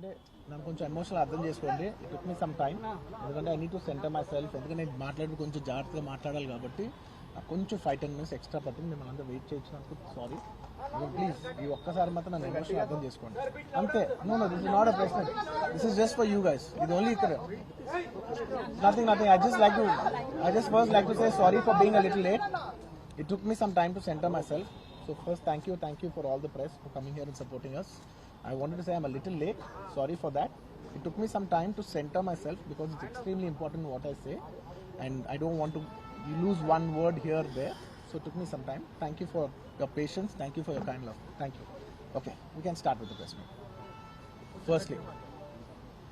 ఏంటంటే నన్ను కొంచెం ఎమోషనల్ అర్థం చేసుకోండి. ఇట్ మీ సమ్ టైం ఎందుకంటే I need to centre myself ఎందుకంటే నేను మాట్లాడి కొంచెం జాగ్రత్తగా మాట్లాడాలి కాబట్టి నాకు కొంచెం ఫైవ్ టెన్ మినిట్స్ ఎక్స్ట్రా పట్టింది. మిమ్మల్ని అంతా వెయిట్ చేయించినందుకు సారీ ప్లీజ్ ఈ ఒక్కసారి మాత్రం నన్ను ఎమోషనల్ అర్థం చేసుకోండి. అంతే. No no this is not a ప్రశ్న this is just for you guys ఇది ఓన్లీ ఇక్కడ. Nothing nothing I just like to I just first like to say sorry for being a little late it took me some time to centre myself so first thank you thank you for all the press for coming here and supporting us I wanted to say I'm a little late. Sorry for that. It took me some time to center myself because it's extremely important what I say, and I don't want to lose one word here there. So it took me some time. Thank you for your patience. Thank you for your kind love. Thank you. Okay, we can start with the press meet. Firstly,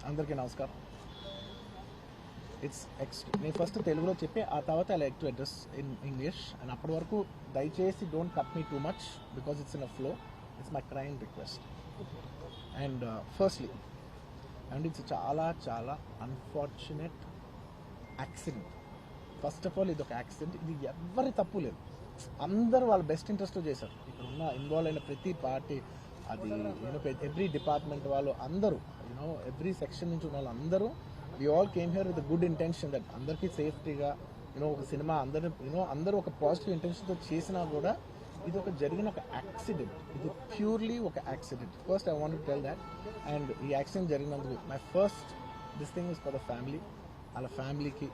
అందరికీ నమస్కారం it's X నేను first తెలుగులో చెప్పి ఆ తర్వాత I like to address in English and అప్పటి వరకు దయచేసి don't cut me too much because it's in a flow it's my crime request and firstly and it's చాలా చాలా unfortunate accident first of all ఇది ఒక యాక్సిడెంట్ ఇది ఎవరి తప్పు లేదు. అందరూ వాళ్ళ బెస్ట్ ఇంట్రెస్ట్తో చేశారు. ఇక్కడ ఉన్న ఇన్వాల్వ్ అయిన ప్రతి పార్టీ అది యూనో ఎవ్రీ డిపార్ట్మెంట్ వాళ్ళు అందరూ యూనో ఎవ్రీ సెక్షన్ నుంచి ఉన్న వాళ్ళు అందరూ we all came here with good intention that అందరికీ సేఫ్టీగా యూనో ఒక సినిమా అందరూ యూనో అందరూ ఒక పాజిటివ్ ఇంటెన్షన్తో చేసినా కూడా ఇది ఒక జరిగిన ఒక యాక్సిడెంట్ ఇది ప్యూర్లీ ఒక accident first I want tell that and ఈ accident జరిగినందుకు my first this thing is for the family వాళ్ళ ఫ్యామిలీకి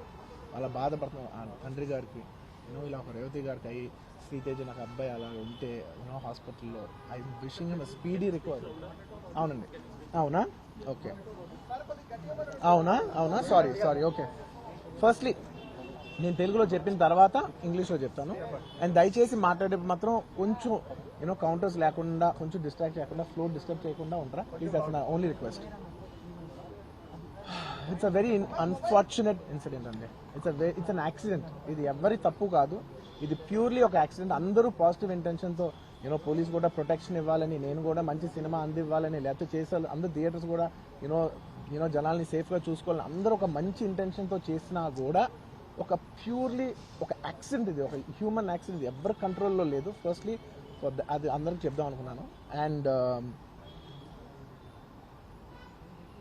వాళ్ళ బాధపడుతున్న తండ్రి గారికి యూనో ఇలా ఒక రేవతి గారికి అయ్యి శ్రీతేజ నాకు అబ్బాయి అలా ఉంటే యూనో హాస్పిటల్లో I wishing him speedy recovery అవునండి. అవునా? ఓకే అవునా? అవునా? సారీ సారీ ఓకే ఫస్ట్లీ నేను తెలుగులో చెప్పిన తర్వాత ఇంగ్లీష్లో చెప్తాను. అండ్ దయచేసి మాట్లాడేటప్పుడు మాత్రం కొంచెం యూనో కౌంటర్స్ లేకుండా కొంచెం డిస్ట్రాక్ట్ చేయకుండా ఫ్లో డిస్టర్బ్ చేయకుండా ఉంటారా ప్లీజ్ దట్స్ నా only request it's a very unfortunate incident అండి. It's a it's an accident ఇది ఎవరి తప్పు కాదు. ఇది ప్యూర్లీ ఒక యాక్సిడెంట్ అందరూ పాజిటివ్ ఇంటెన్షన్తో యూనో పోలీస్ కూడా ప్రొటెక్షన్ ఇవ్వాలని నేను కూడా మంచి సినిమా అందివ్వాలని లేకపోతే చేసాను అందరు థియేటర్స్ కూడా యూనో యూనో జనాల్ని సేఫ్గా చూసుకోవాలని అందరూ ఒక మంచి ఇంటెన్షన్తో చేసినా కూడా ఒక ప్యూర్లీ ఒక యాక్సిడెంట్ ఇది ఒక హ్యూమన్ యాక్సిడెంట్ ఎవరి కంట్రోల్లో లేదు. ఫస్ట్లీ అది అందరికి చెప్దాం అనుకున్నాను. And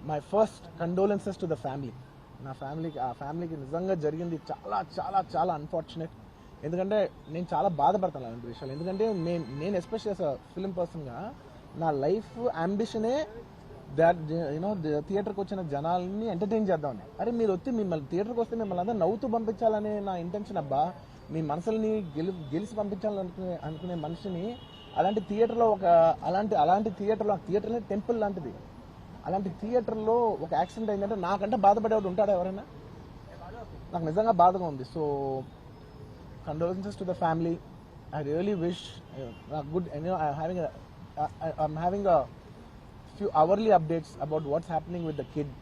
my first condolences to the family నా ఫ్యామిలీకి ఆ ఫ్యామిలీకి నిజంగా జరిగింది చాలా చాలా చాలా అన్ఫార్చునేట్ ఎందుకంటే నేను చాలా బాధపడతాను అలాంటి విషయాలు. ఎందుకంటే నేను నేను ఎస్పెషల్ యాజ్ ఫిలిం పర్సన్గా నా లైఫ్ అంబిషనే దాట్ యూనో థియేటర్కి వచ్చిన జనాల్ని ఎంటర్టైన్ చేద్దామని. అరే మీరు వచ్చి మిమ్మల్ని థియేటర్కి వస్తే మిమ్మల్ని అందరూ నవ్వుతూ పంపించాలనే నా ఇంటెన్షన్ అబ్బా. మీ మనసుల్ని గెలి గెలిచి పంపించాలనుకునే అనుకునే మనిషిని అలాంటి థియేటర్లో ఒక అలాంటి అలాంటి థియేటర్లో థియేటర్ టెంపుల్ లాంటిది. అలాంటి థియేటర్లో ఒక యాక్సిడెంట్ అయిందంటే నాకంటే బాధపడేవాడు ఉంటాడా ఎవరైనా? నాకు నిజంగా బాధగా ఉంది. So condolences to the family I really wish good having having a few hourly updates about what's happening with the kid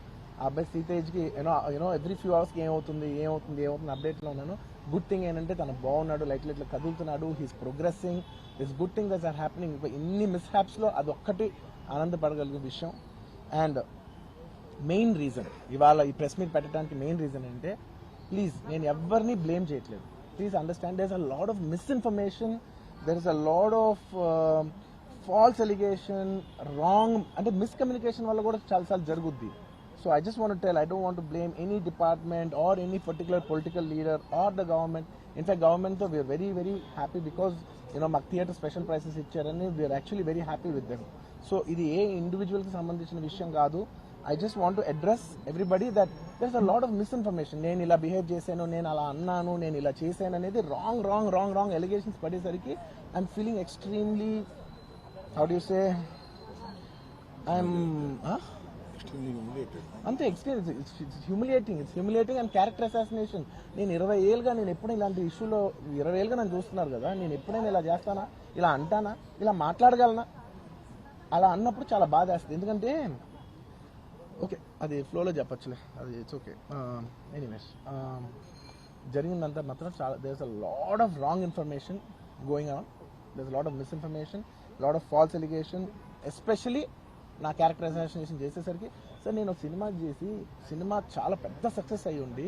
ఆ అబ్బాయి సీతేజ్కి you know you know every few అవర్స్కి ఏమవుతుంది ఏమవుతుంది ఏమవుతుంది అప్డేట్లో ఉన్నాను. గుడ్ థింగ్ ఏంటంటే తను బాగున్నాడు లైట్ ఇట్లా కదులుతున్నాడు he's progressing this good thing thus are happening ఇన్ని మిస్ హ్యాప్స్లో అదొక్కటి ఆనందపడగలిగే విషయం. అండ్ మెయిన్ రీజన్ ఇవాళ ఈ ప్రెస్ మీట్ పెట్టడానికి మెయిన్ రీజన్ అంటే ప్లీజ్ నేను ఎవరిని బ్లేమ్ చేయట్లేదు. Please understand there is a lot of misinformation there is a lot of false allegation wrong అంటే మిస్కమ్యూనికేషన్ వల్ల కూడా చాలాసార్లు జరుగుద్ది. So I just want tell I don't want blame any department or any particular political leader or the government in fact గవర్నమెంట్తో we're very very happy because you know మాకు theatre special prices ఇచ్చారని we're actually very happy with them so ఇది ఏ ఇండివిజువల్కి సంబంధించిన విషయం కాదు. I just want to address everybody that there's a lot of misinformation నేను ఇలా బిహేవ్ చేశాను నేను అలా అన్నాను నేను ఇలా చేశాను అనేది wrong wrong wrong wrong allegations పడేసరికి I'm feeling extremely how do say I'm అంతే experience it's humiliating it's humiliating and character assassination నేను ఇరవై ఏళ్ళుగా నేను ఎప్పుడైనా ఇలాంటి ఇష్యూలో ఇరవై ఏళ్ళుగా నన్ను చూస్తున్నారు కదా నేను ఎప్పుడైనా ఇలా చేస్తానా ఇలా అంటానా ఇలా మాట్లాడగలనా? అలా అన్నప్పుడు చాలా బాధ వేస్తుంది. ఎందుకంటే ఓకే అది ఫ్లోలో చెప్పచ్చులే అది ఇట్స్ ఓకే ఎనీవేస్ జరిగిందంతా మాత్రం చాలా there's a lot of wrong information going on there's lot of misinformation lot of false allegation especially నా క్యారెక్టర్ చేసేసరికి. సార్ నేను సినిమా చేసి సినిమా చాలా పెద్ద సక్సెస్ అయ్యి ఉండి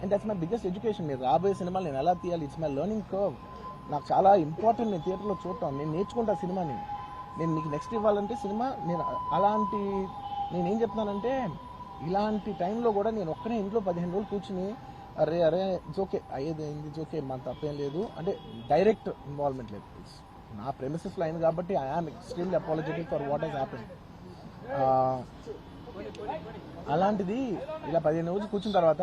And that's my biggest education మీరు రాబోయే సినిమాలు నేను ఎలా తీయాలి? ఇట్స్ మై లెర్నింగ్ కర్వ్ నాకు చాలా ఇంపార్టెంట్ నేను థియేటర్లో చూడటం. నేను నేర్చుకుంటా సినిమాని నేను. మీకు నెక్స్ట్ ఇవ్వాలంటే సినిమా నేను అలాంటి నేను ఏం ఇలాంటి టైంలో కూడా నేను ఒక్కనే ఇంట్లో పదిహేను రోజులు కూర్చుని అరే అరే ఇట్స్ ఓకే అయ్యేది అయింది ఇట్స్ ఓకే మన తప్పేం లేదు. అంటే డైరెక్ట్ ఇన్వాల్వ్మెంట్ లేదు. నా ప్రెమిసెస్లో అయింది కాబట్టి I am extremely apologetic for what he's happen అలాంటిది ఇలా పదిహేను రోజులు కూర్చున్న తర్వాత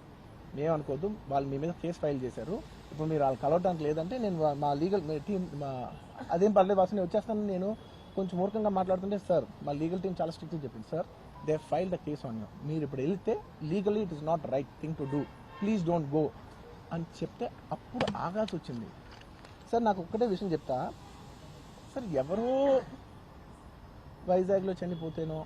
మేమనుకోవద్దు. వాళ్ళు మీ మీద కేసు ఫైల్ చేశారు. ఇప్పుడు మీరు వాళ్ళు కలవడానికి లేదంటే నేను మా లీగల్ టీం మా అదేం పర్లేదు వాసు నేను వచ్చేస్తాను నేను కొంచెం మూర్ఖంగా మాట్లాడుతుంటే సార్ మా లీగల్ టీం చాలా స్ట్రిక్ట్గా చెప్పింది sir. They file the case on you. మీరు ఇప్పుడు వెళ్తే legally it is not right thing to do. Please don't go. అని చెప్తే అప్పుడు ఆగాల్సి వచ్చింది. సార్ నాకు ఒక్కటే విషయం చెప్తా. సార్ ఎవరో వైజాగ్లో చనిపోతేనో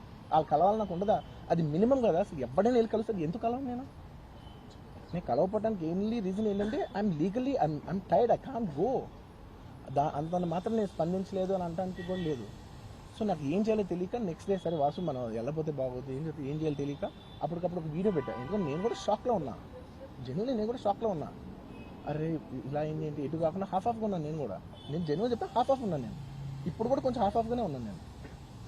వాళ్ళు కలవాలి నాకు ఉండదా? అది మినిమం కదా అసలు ఎవడైనా వెళ్ళి కలుస్తుంది ఎందుకు కలవను నేను? నేను కలవపడడానికి ఏంటి రీజన్ ఏంటంటే I'm legally I'm I'm tired I can't go దా అంత మాత్రం నేను స్పందించలేదు అని అనడానికి కూడా లేదు. సో నాకు ఏం చేయాలో తెలియక నెక్స్ట్ డే సరే వాసు మనం వెళ్ళపోతే బాగోదు ఏం చేయాలి ఏం చేయాలో తెలియక అప్పటికప్పుడు ఒక వీడియో పెట్టా. ఎందుకంటే నేను కూడా షాక్లో ఉన్నా. జెన్యున్లీ నేను కూడా షాక్లో ఉన్నా. అరే ఇలా ఏంటి? ఎటు కాకుండా హాఫ్ ఆఫ్గా ఉన్నాను నేను కూడా. నేను జెన్యున్ చెప్తే హాఫ్ ఆఫ్ ఉన్నాను నేను. ఇప్పుడు కూడా కొంచెం హాఫ్ ఆఫ్గానే ఉన్నాను నేను.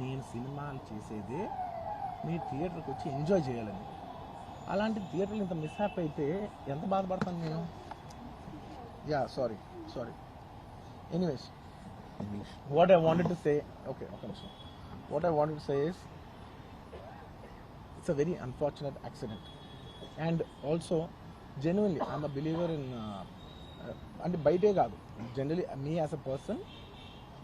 నేను సినిమాలు చేసేదే మీ థియేటర్కి వచ్చి ఎంజాయ్ చేయాలని. అలాంటి థియేటర్లు ఇంత మిస్హాప్ అయితే ఎంత బాధపడతాను నేను? Yeah sorry sorry. Anyways what I wanted to say okay ఒక నిమిషం. What I wanted to say is it's a very unfortunate accident and also genuinely I'm a believer in అంటే బయటే కాదు. Generally me as a person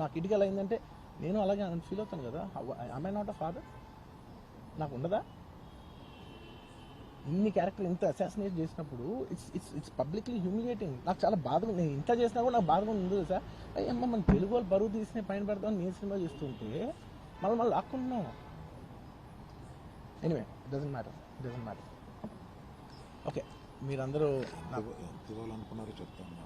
నాకు ఇటుకలు అయిందంటే నేను అలాగే ఫీల్ అవుతాను కదా. ఐ నాట్ అ ఫాదర్ నాకు ఉండదా? ఇన్ని క్యారెక్టర్ ఇంత అసాసినేట్ చేసినప్పుడు it's it's it's publicly humiliating నాకు చాలా బాధగా నేను ఇంత చేసినా కూడా నాకు బాధగా ఉంది సార్ అయ్యమ్మ మన తెలుగు వాళ్ళు బరువు తీసిన పైన పెడతామని నేను సినిమా చేస్తుంటే మళ్ళీ మళ్ళీ లాక్కుంటున్నాం. Anyway doesn't matter doesn't matter okay మీరందరూ నాకు తినాలనుకున్నారో చెప్తాను.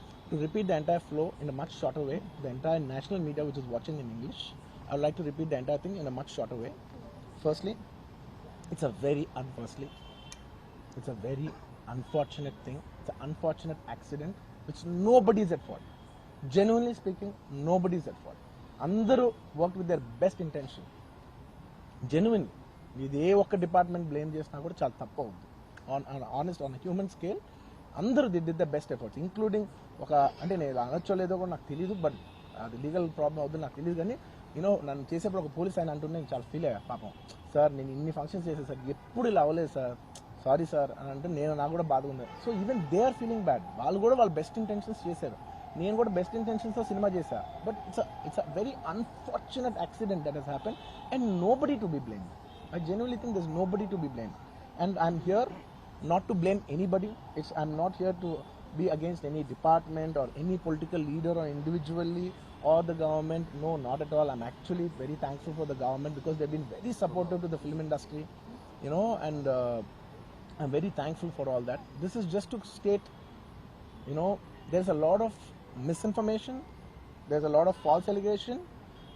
to repeat the entire flow in a much shorter way the entire national media which is watching in English I would like to repeat the entire thing in a much shorter way. Firstly, it's a very unfortunately, it's a very unfortunate thing. It's an unfortunate accident which nobody is at fault. Genuinely speaking, nobody is at fault. అందరూ work with their best intention genuine ఇది ఏ ఒక్క department blame చేసినా కూడా చాలా తప్పు అవుతుంది on honest on human scale అందరూ the the the best efforts including ఒక అంటే నేను అనొచ్చో లేదో కూడా నాకు తెలియదు బట్ అది లీగల్ ప్రాబ్లం అవుతుంది నాకు తెలియదు కానీ యూనో నన్ను చేసేప్పుడు ఒక పోలీస్ ఆయన అంటుండే నేను చాలా ఫీల్ అయ్యా పాపం. సార్ నేను ఇన్ని ఫంక్షన్స్ చేసే సార్ ఎప్పుడు ఇలా అవ్వలేదు సార్. సారీ సార్ అని అంటే నేను నాకు కూడా బాధగా ఉంది. So even they are feeling bad వాళ్ళు కూడా వాళ్ళు బెస్ట్ ఇంటెన్షన్స్ చేశారు. నేను కూడా బెస్ట్ ఇంటెన్షన్స్తో సినిమా చేశా. But it's it's a very unfortunate accident that has happen and nobody to be blame I genuinely think this nobody to be blame and I'm here not blame any anybody. It's I'm not here to be against any department or any political leader or individually or the government. No, not at all. I'm actually very thankful for the government because they've been very supportive to the film industry, you know, and uh, I'm very thankful for all that. This is just to state, you know, there's a lot of misinformation, there's a lot of false allegation,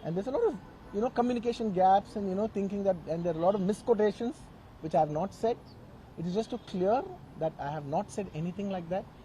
and there's a lot of you know communication gaps and you know thinking that and there are a lot of misquotations which I have not said. It is just to clear that I have not said anything like that.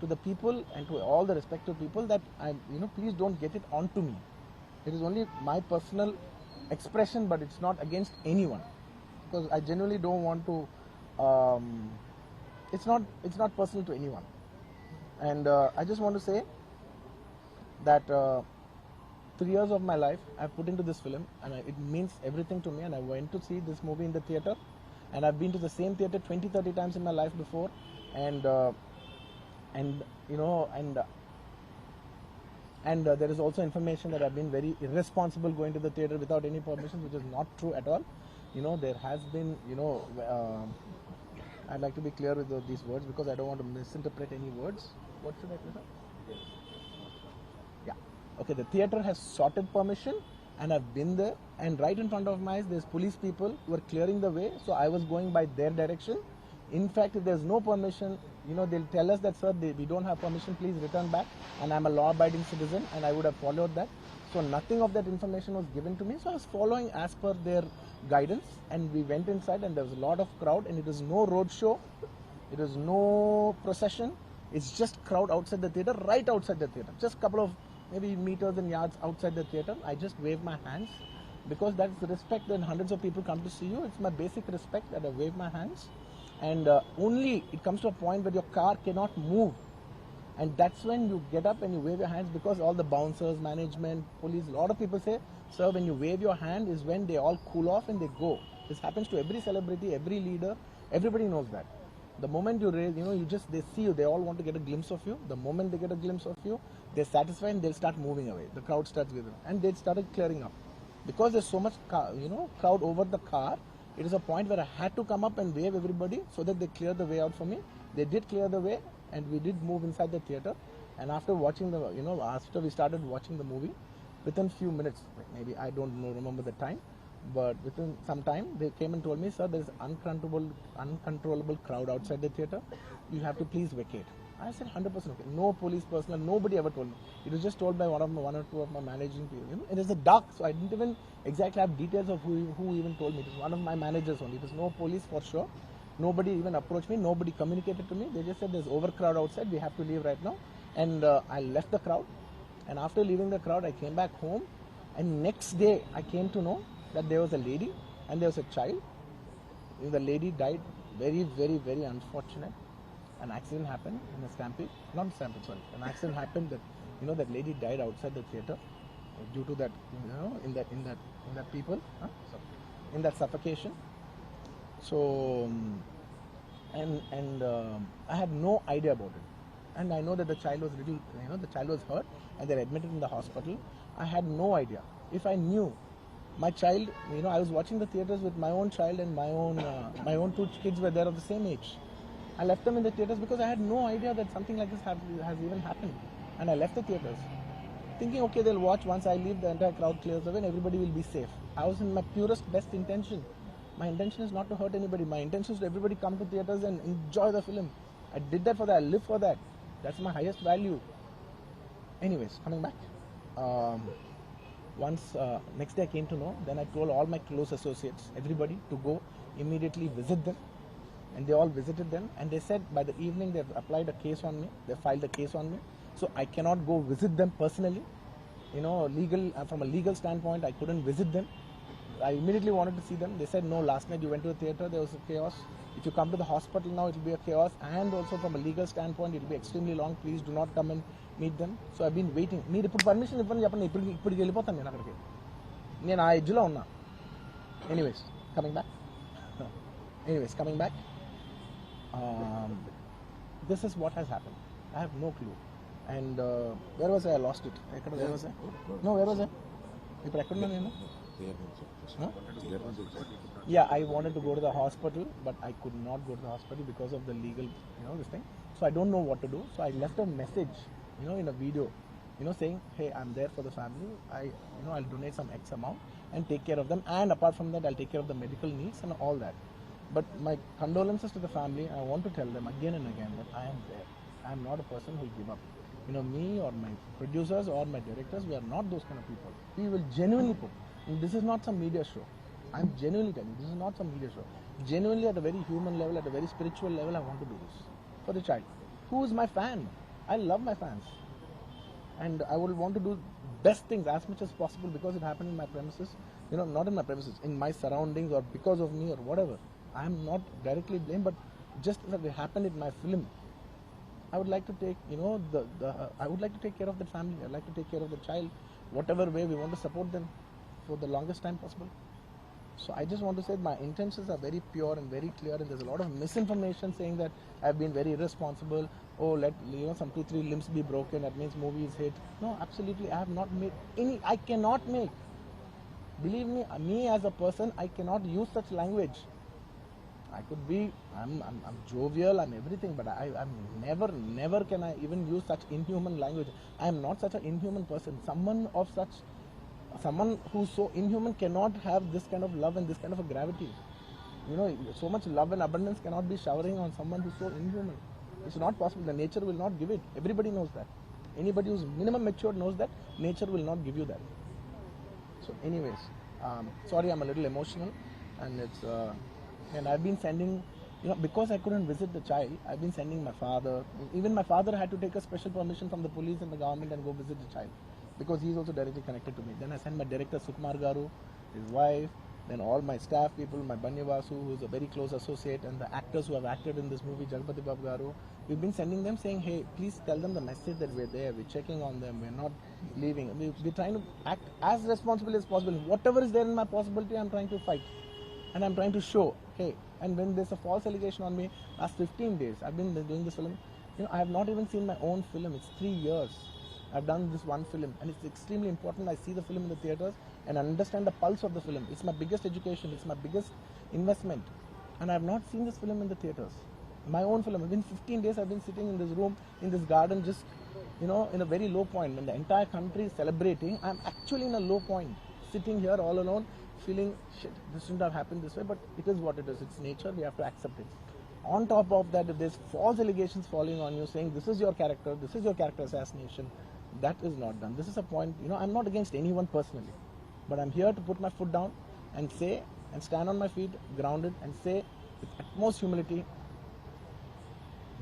to the people and to all the respective people that I, you know, please don't get it onto me. It is only my personal expression, but it's not against anyone. Because I genuinely don't want to. Um, it's not. It's not personal to anyone. And uh, I just want to say that uh, three years of my life I've put into this film, and I, it means everything to me. And I went to see this movie in the theater, and I've been to the same theater 20, 30 times in my life before, and uh, and you know, and and uh, there is also information that I've been very irresponsible going to the theater without any permission, which is not true at all. You know, there has been, you know, uh, I'd like to be clear with the- these words because I don't want to misinterpret any words. What should I say? Yeah. Okay, the theater has sorted permission and I've been there and right in front of my eyes there's police people who are clearing the way so I was going by their direction. In fact, if there's no permission, you know, they'll tell us that, sir, they, we don't have permission, please return back. And I'm a law abiding citizen and I would have followed that. So nothing of that information was given to me. So I was following as per their guidance and we went inside and there was a lot of crowd and it was no road show. It was no procession. It's just crowd outside the theater, right outside the theater. Just couple of maybe meters and yards outside the theater. I just wave my hands because that's the respect when hundreds of people come to see you. It's my basic respect that I wave my hands. And uh, only it comes to a point where your car cannot move. And that's when you get up and you wave your hands because all the bouncers, management, police, a lot of people say, sir, when you wave your hand is when they all cool off and they go. This happens to every celebrity, every leader, everybody knows that. The moment you raise, you know, you just, they see you, they all want to get a glimpse of you. The moment they get a glimpse of you, they're satisfied and they'll start moving away. The crowd starts with them. And they started clearing up. Because there's so much, car, you know, crowd over the car, it is a point where I had to come up and wave everybody so that they clear the way out for me. They did clear the way and we did move inside the theater. And after watching the, you know, after we started watching the movie, within a few minutes, maybe I don't know, remember the time, But within some time, they came and told me, sir, there is uncontrollable, uncontrollable crowd outside the theater. You have to please vacate. I said 100% okay. No police personnel, nobody ever told me. It was just told by one of my, one or two of my managing people. You know, it is a dark, so I didn't even exactly have details of who, who even told me. It was one of my managers only. It was no police for sure. Nobody even approached me. Nobody communicated to me. They just said there's overcrowd outside. We have to leave right now. And uh, I left the crowd. And after leaving the crowd, I came back home. And next day, I came to know that there was a lady and there was a child. The lady died. Very, very, very unfortunate. An accident happened in a stampede. Not stampede, sorry. An accident happened that you know that lady died outside the theater uh, due to that you know in that in that in that people huh? in that suffocation. So um, and and um, I had no idea about it. And I know that the child was little, you know, the child was hurt, and they're admitted in the hospital. I had no idea. If I knew, my child, you know, I was watching the theaters with my own child and my own, uh, my own two kids were there of the same age. I left them in the theaters because I had no idea that something like this have, has even happened, and I left the theaters, thinking, okay, they'll watch once I leave, the entire crowd clears away, and everybody will be safe. I was in my purest best intention. My intention is not to hurt anybody. My intention is to everybody come to theaters and enjoy the film. I did that for that. I live for that. That's my highest value. Anyways, coming back. Um, once uh, next day I came to know, then I told all my close associates, everybody, to go immediately visit them, and they all visited them. And they said by the evening they've applied a case on me. They filed a case on me, so I cannot go visit them personally. You know, legal uh, from a legal standpoint, I couldn't visit them. I immediately wanted to see them. They said, no, last night you went to the theater, there was a chaos. If you come to the hospital now, it will be a chaos. And also from a legal standpoint, it will be extremely long. Please do not come and meet them. So I've been waiting. మీరు ఇప్పుడు permission ఇవ్వండి చెప్పండి ఇప్పుడు ఇప్పటికి వెళ్ళిపోతాను నేను అక్కడికి నేను ఆ ఎడ్జ్లో ఉన్నా anyways coming back anyways coming back This is what has happen I have no clue and where was I last it ఎక్కడ where was I no where was I ఇప్పుడు ఎక్కడున్నా నేను Huh? Yeah, I wanted to go to the hospital, but I could not go to the hospital because of the legal, you know, this thing. So I don't know what to do. So I left a message, you know, in a video, you know, saying, "Hey, I'm there for the family. I, you know, I'll donate some X amount and take care of them. And apart from that, I'll take care of the medical needs and all that." But my condolences to the family. I want to tell them again and again that I am there. I am not a person who will give up. You know, me or my producers or my directors, we are not those kind of people. We will genuinely put. This is not some media show. I'm genuinely telling you, this is not some media show. Genuinely, at a very human level, at a very spiritual level, I want to do this for the child. Who is my fan? I love my fans. And I would want to do best things as much as possible because it happened in my premises. You know, not in my premises, in my surroundings or because of me or whatever. I am not directly blamed, but just that it happened in my film. I would like to take, you know, the, the I would like to take care of the family. I'd like to take care of the child, whatever way we want to support them for the longest time possible. So I just want to say my intentions are very pure and very clear, and there's a lot of misinformation saying that I've been very irresponsible. Oh, let you know some two three limbs be broken. That means movie is hit. No, absolutely, I have not made any. I cannot make. Believe me, me as a person, I cannot use such language. I could be, I'm, I'm, I'm jovial, I'm everything, but I, I'm never, never can I even use such inhuman language. I am not such an inhuman person. Someone of such, someone who's so inhuman cannot have this kind of love and this kind of a gravity. You know, so much love and abundance cannot be showering on someone who's so inhuman. It's not possible. The nature will not give it. Everybody knows that. Anybody who's minimum matured knows that nature will not give you that. So, anyways, um, sorry, I'm a little emotional, and it's. Uh, and I've been sending, you know, because I couldn't visit the child, I've been sending my father. Even my father had to take a special permission from the police and the government and go visit the child because he's also directly connected to me. Then I sent my director Sukumar Garu, his wife, then all my staff people, my Banyavasu, who's a very close associate, and the actors who have acted in this movie, Jagpati. We've been sending them saying, hey, please tell them the message that we're there, we're checking on them, we're not leaving. We, we're trying to act as responsibly as possible. Whatever is there in my possibility, I'm trying to fight and I'm trying to show, hey, and when there's a false allegation on me, last 15 days, I've been doing this film, you know, I have not even seen my own film. It's three years. I've done this one film, and it's extremely important. I see the film in the theaters and understand the pulse of the film. It's my biggest education. It's my biggest investment, and I have not seen this film in the theaters. My own film. Within 15 days, I've been sitting in this room, in this garden, just you know, in a very low point. When the entire country is celebrating, I'm actually in a low point, sitting here all alone, feeling shit, this shouldn't have happened this way, but it is what it is. It's nature, we have to accept it. On top of that, if there's false allegations falling on you saying this is your character, this is your character assassination, that is not done. This is a point, you know, I'm not against anyone personally, but I'm here to put my foot down and say and stand on my feet, grounded, and say with utmost humility,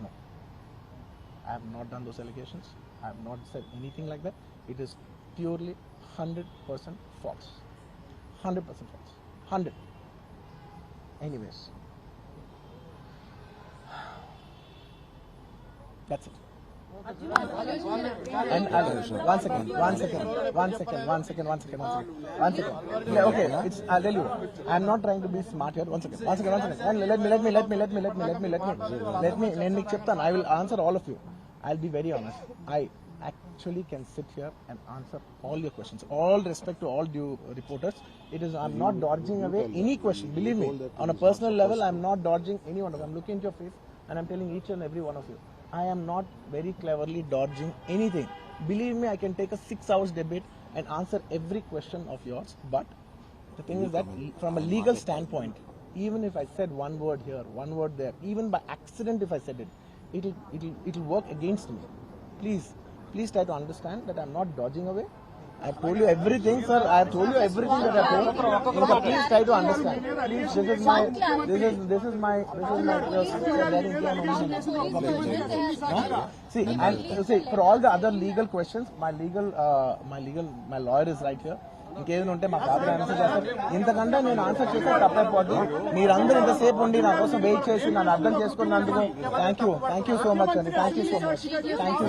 no. I have not done those allegations. I have not said anything like that. It is purely 100% false. 100% false. 100. Anyways. That's it. And I'll, one second, one second, one second, one second, one second, one second, one second. Yeah, okay, it's, I'll tell you. I'm not trying to be smart here. One second, one second, one second. And let me, let me, let me, let me, let me, let me, let me, let me, let me, let me, I will answer all of you. I'll be very honest. I actually can sit here and answer all your questions. All respect to all due reporters. It is, I'm not dodging away any question. Believe me, on a personal level, I'm not dodging any one of them. I'm looking into your face and I'm telling each and every one of you. I am not very cleverly dodging anything. Believe me, I can take a six hours debate and answer every question of yours. But the thing is that from a legal standpoint, even if I said one word here, one word there, even by accident if I said it, it'll it'll it'll work against me. Please, please try to understand that I'm not dodging away. I've told you everything, sir. I've told you everything that I've told. Inka, please try to understand. This is my, this is, this is my, this is my. See, and see, for all the other legal questions, my legal, uh, my legal, my lawyer is right here. ఇంకేదైనా ఉంటే మాకు father answer చేస్తారు. ఇంతకంటే నేను answer చేస్తే తప్పైపోద్ది మీరందరూ ఇంతసేపు ఉండి నా కోసం వెయిట్ చేసి నన్ను అర్థం చేసుకున్నందుకు thank you thank you so much అండి thank you so much thank you